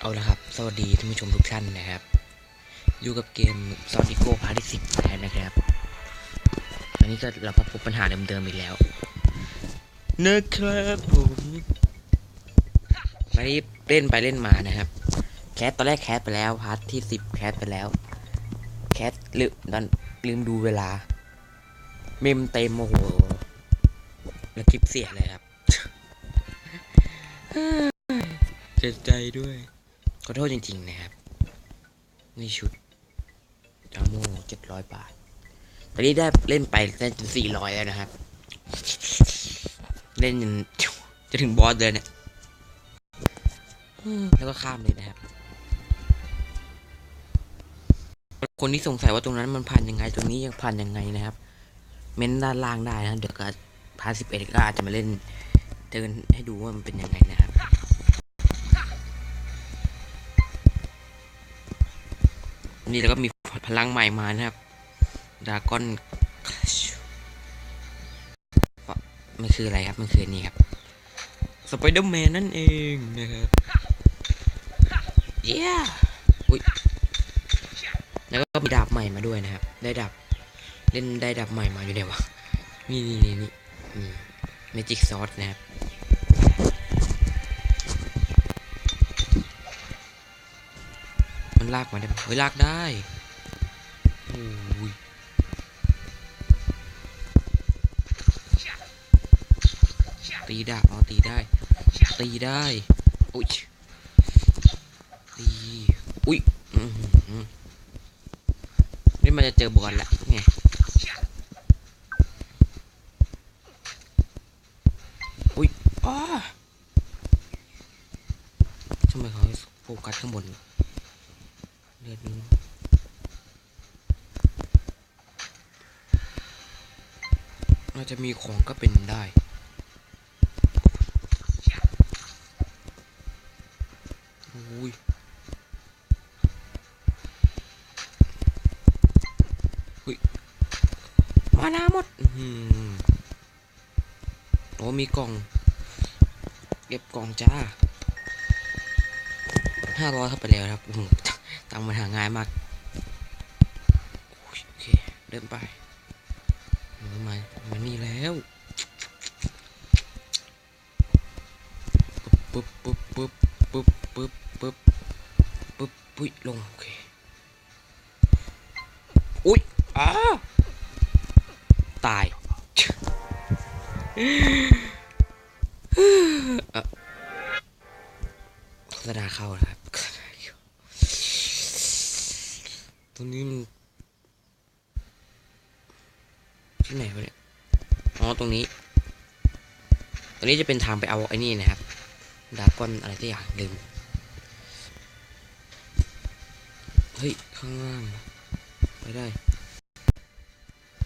เอาละครับ สวัสดีท่านผู้ชมทุกท่านนะครับ อยู่กับเกมซอนิโก้พาร์ทที่สิบแล้วนะครับ อันนี้ก็เราพบปัญหาเดิมๆอีกแล้วนะครับผมวันนี้เล่นไปเล่นมานะครับ แคสตอนแรกแคสไปแล้วพาร์ทที่สิบแคสไปแล้ว แคสลืมดันลืมดูเวลา เมมเต็มโอ้โหแล้วคลิปเสียเลยครับ เสียใจด้วย ขอโทษจริง ๆ นะครับ นี่ชุดจาโม่เจ็ดร้อยบาท ตอนนี้ได้เล่นไปได้จนสี่ร้อยแล้วนะครับ เล่นจนจะถึงบอสเลยเนี่ยแล้วก็ข้ามเลยนะครับ คนที่สงสัยว่าตรงนั้นมันผ่านยังไง ตรงนี้ยังผ่านยังไงนะครับ เม้นด้านล่างได้นะเดี๋ยวก็พาสิบเอ็ดก็อาจจะมาเล่นเดินให้ดูว่ามันเป็นยังไงนะครับ นี่แล้วก็มีพลังใหม่มานะครับดากอนมันคืออะไรครับ มันคือนนี่ครับสไปเดอร์แมนนั่นเองนะครับเย้อุ้ยแล้วก็มีดาบใหม่มาด้วยนะครับ ได้ดาบเล่นได้ดาบใหม่มาอยู่ไหนวะนี่นี่นี่นี่นี่เมจิกซอสนะครับ ลากมาได้ไหมเฮ้ยลากได้โอ้ยตีดาบเอาตีได้ ตีได้อุ้ยตีอุ้ยนี่มันจะเจอบอลละไงอุ้ยอ้าทำไมเขาโฟกัสข้างบน เลือดมันอาจจะมีของก็เป็นได้อุ้ยอุ้ยมานาหมดอื้อหือโอ้มีกล่อง เก็บกล่องจ้าห้าร้อยเข้าไปแล้วครับ งค์มันหาง่ายมากโอเคเดินไปมามานี่แล้ว ที่ไหนวะเนี่ย อ๋อ ตรงนี้ ตรงนี้จะเป็นทางไปเอาไอ้นี่นะครับ ดาก้อนอะไรที่อย่างลืม เฮ้ย ข้างล่าง ไปได้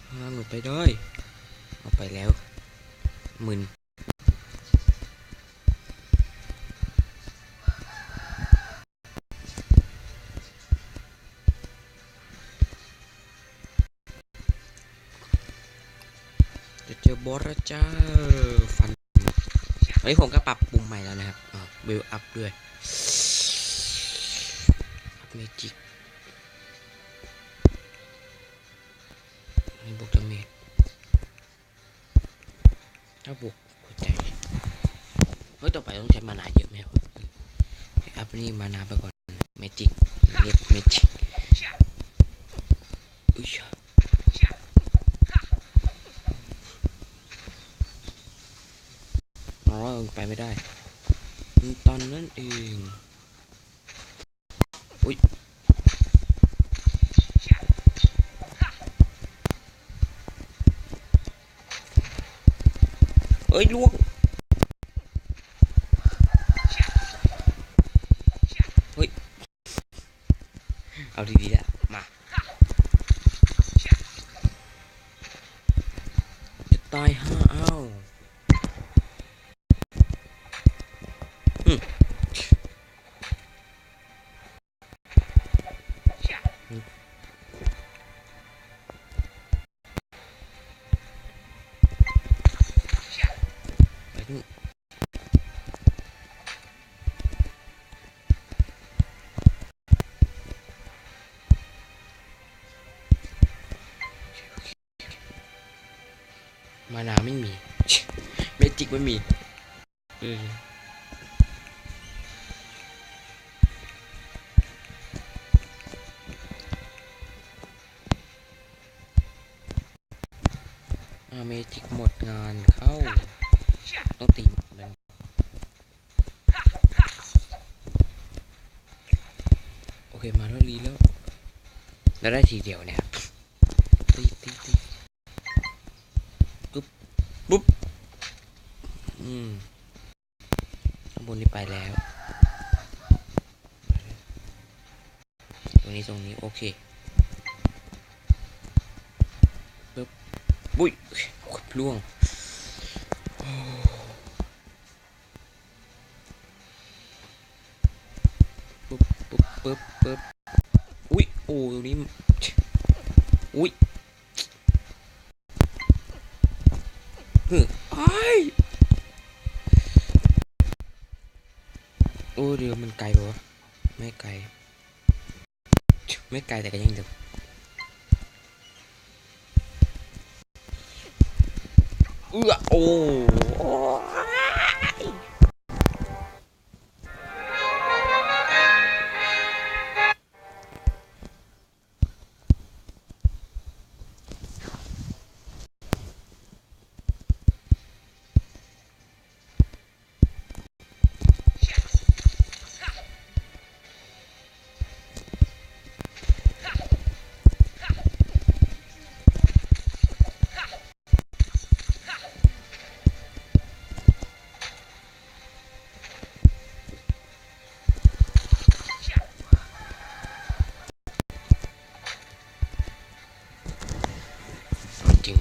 ข้างล่างหมดไปได้ เอาไปแล้ว มึน บอสแล้วจ้าฟันเฮ้ผมก็ปรับปรุงใหม่แล้วนะครับเบลอัพด้วยอัพเมจิกนี่บวกดาเมจถ้าบวกหัวใจเฮ้ยต่อไปต้องใช้มานาเยอะไหมครับอัพนี่มานาไปก่อนเมจิกอุ้ย อ๋อ ไปไม่ได้ตอนนั้นเองอุ้ยเอ้ยล่วงเฮ้ย เอาดีๆละมา จะตายห้า มานาไม่มี เมจิกไม่มีเอออ่าเมจิกหมดงานเข้า ต้องตีมันโอเคมาแล้วรีแล้ว แล้วได้ทีเดียวเนี่ยครับตีตีตีปุ๊บปุ๊บ อืมข้างบนนี้ไปแล้ว ตรงนี้ตรงนี้โอเค ปุ๊บบุ้ยล่วงปุ๊บปุ๊บปุ๊บปุ๊บอุ้ยโอ้ตรงนี้อุ้ยเฮ้ยอ้โอ้เดี๋ยวมันไกลปะวะไม่ไกล ไม่ไกลแต่ก็ยังเดือเอื้อโอ้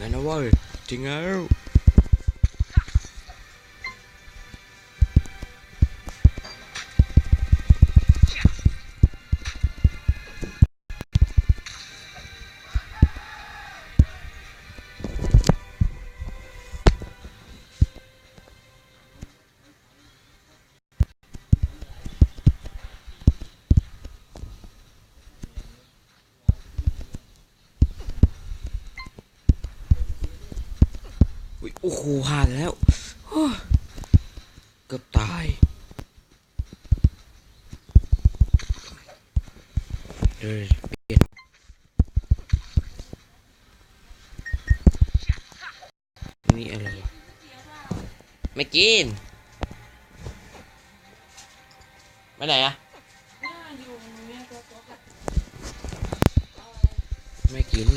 จริงแล้วนะเว้ยจริงแล้ว โอ้โหผ่านแล้วเกือบตายเดี๋ยวเปลี่ยนนี่อะไรไม่กินไปไหนอะไม่กิน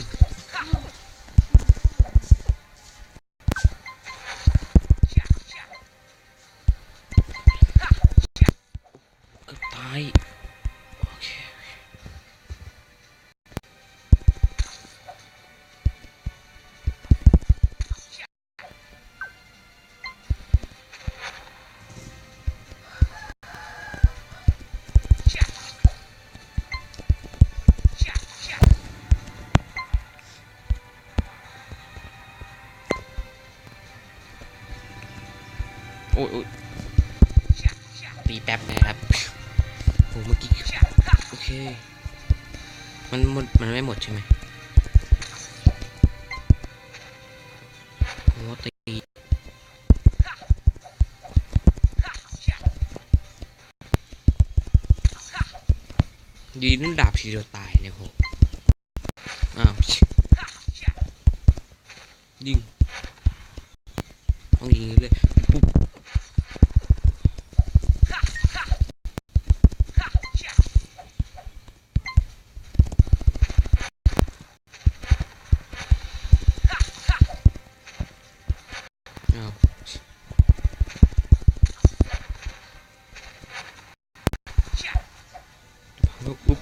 กือบตายโอเคโอเคโอ้ยตีแป๊บนะครับ อ้เมื่อกี้โอเค มันหมดมันไม่หมดใช่ไหมโอ้ตีดีนั่นดาบทีเดียวตายเนี่ยโหอ้าวยิงต้องยิงเลยปุ๊บอ้าวแล้วปุ๊บ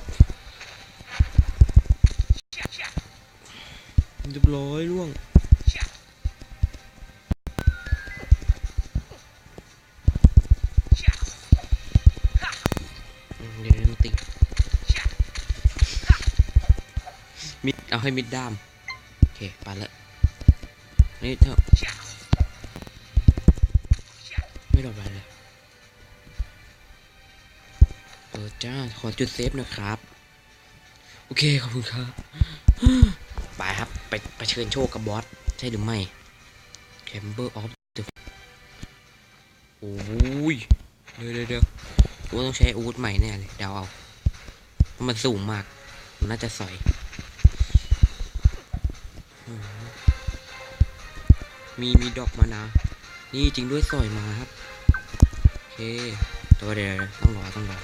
เรียบร้อยล่วงเดี๋ยวมันติดมิดเอาให้มิดด้าม โอเคไปละนี่เถอะไม่โดนอะไรเลยเปิดจ้า ขอจุดเซฟนะครับ โอเค ขอบคุณครับ ไปครับ ไปไปเชิญโชคกับบอส ใช่หรือไม่ Chamber of the โอ้ยเดี๋ยวเดี๋ยวเดี๋ยวกูต้องใช้อาวุธใหม่แน่เลยเดาเอามันสูงมาก มันน่าจะสอยมีมีดอกมานะ นี่จริงด้วยสอยมาครับ โอเคตัวเดียวต้องรอต้องรอ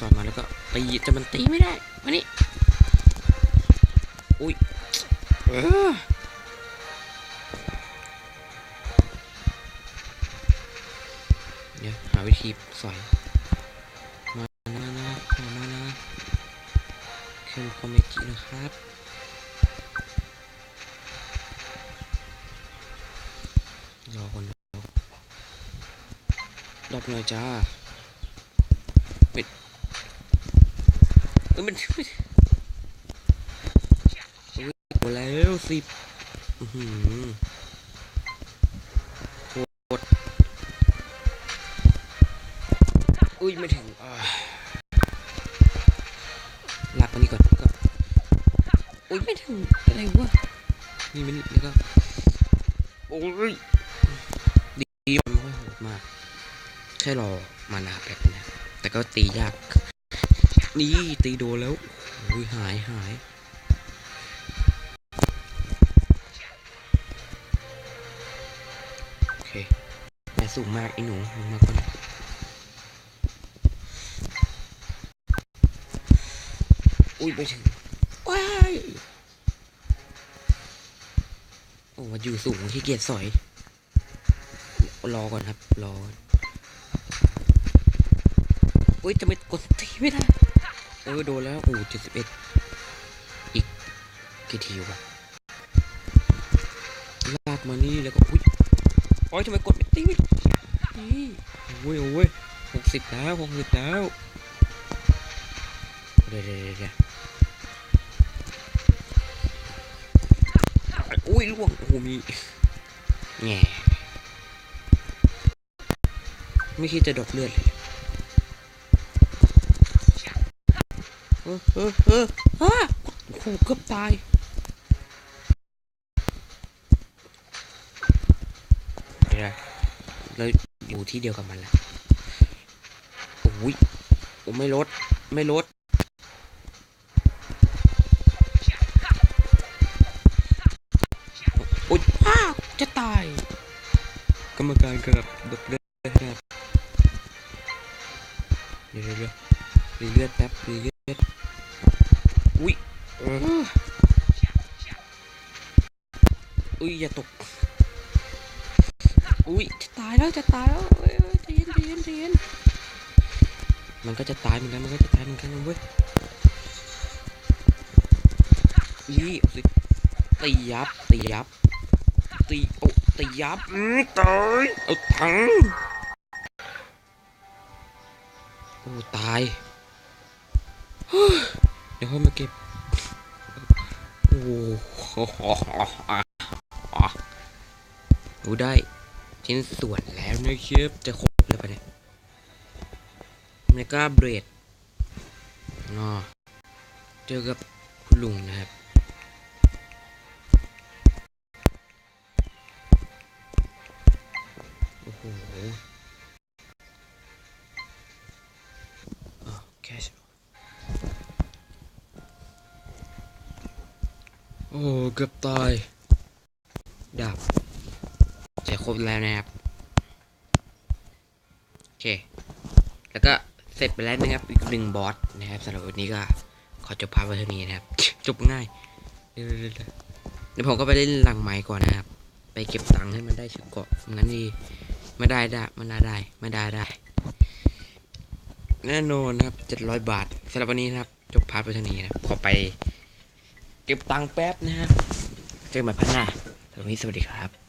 สอยมาแล้วก็ตีแต่มันตีไม่ได้มานี่ อุ้ยเออเดี๋ยวหาวิธีสอยมานะนะมานะเคนโคอมเมจินะครับรอคนรอรอบหน่อยจ้าปิดเอ้ยมันเฮ้ยโอ้แล้ว สิบหือโคตรอุ้ยไม่ถึงหลับอันนี้ก่อนก็อุ้ยไม่ถึงอะไรวะนี่มันแล้วก็โอ้ยดีมันไม่ค่อยโหดมากแค่รอมานาแป๊บนะแต่ก็ตียาก นี่ตีโดนแล้วโอ้ยหายหาย สูงมากไอ้หนูลงมาก่อนอุ้ยไปถึงว้ายโอ้อยู่สูงที่เกียจสอย รอก่อนครับ รออุ้ยจะไม่กดทีไม่ได้เออโดนแล้วโอ้เจ็ดสิบเอ็ดอีกกี่ทีวะลากมานี่แล้วก็อุ้ยโอ้ยทำไมกดไม่ตีไี่โอ้ยโอ้ยหกสิบแล้วหกสิบแล้วเดี๋ยวเดี๋ยวเดี๋ยวอุ้ยล่วงโอ้มีแง่ไม่คิดจะดรอกเลือดเลยเออเออเออฮะโอ้โหเกือบตายเดี๋ยวนะเรา อยู่ที่เดียวกับมันและโอ้ยโอ้ไม่ลด ไม่ลด โอ้ยอ้าจะตาย กรรมการกระดับดรอกเลือดครับเดี๋ยวเดี๋ยวเดี๋ยวรีเลือดแป๊บเลือดอุ้ยอุ้ยอย่าตก แล้วจะตายแล้วเอ้ยใจเย็นใจเย็นใจเย็นมันก็จะตายเหมือนกันมันก็จะตายเหมือนกันนะเว้ยนี่สิตียับตียับตีโอ้ตียับอืมตายเอาถังโอ้ตายเดี๋ยวค่อยมาเก็บโอ้โหได้ ชิ้นส่วนแล้วนะครับจะครบแล้วปะเนี่ยแล้วก็เบรดอ๋อเจอกับคุณลุงนะครับ โอ้โหแค่โอ้เกือบตาย บแล้วนะครับ โอเค แล้วก็เสร็จไปแล้วนะครับ อีกหนึ่งบอสนะครับสำหรับวันนี้ก็ขอจบพาร์ทไว้เท่านี้นะครับ จบง่ายเดี๋ยวผมก็ไปเล่นหลังไม้ก่อนนะครับ ไปเก็บตังค์ให้มันได้ชุดเกาะงั้นดีไม่ได้ได้ไม่ได้ได้ไม่ได้ได้ แน่นอนนะครับเจ็ดร้อยบาทสำหรับวันนี้นะครับ จบพาร์ทไปเท่านี้นะขอไป เก็บตังค์แป๊บนะครับเจอกันใหม่พันหน้าสำหรับวันนี้สวัสดีครับ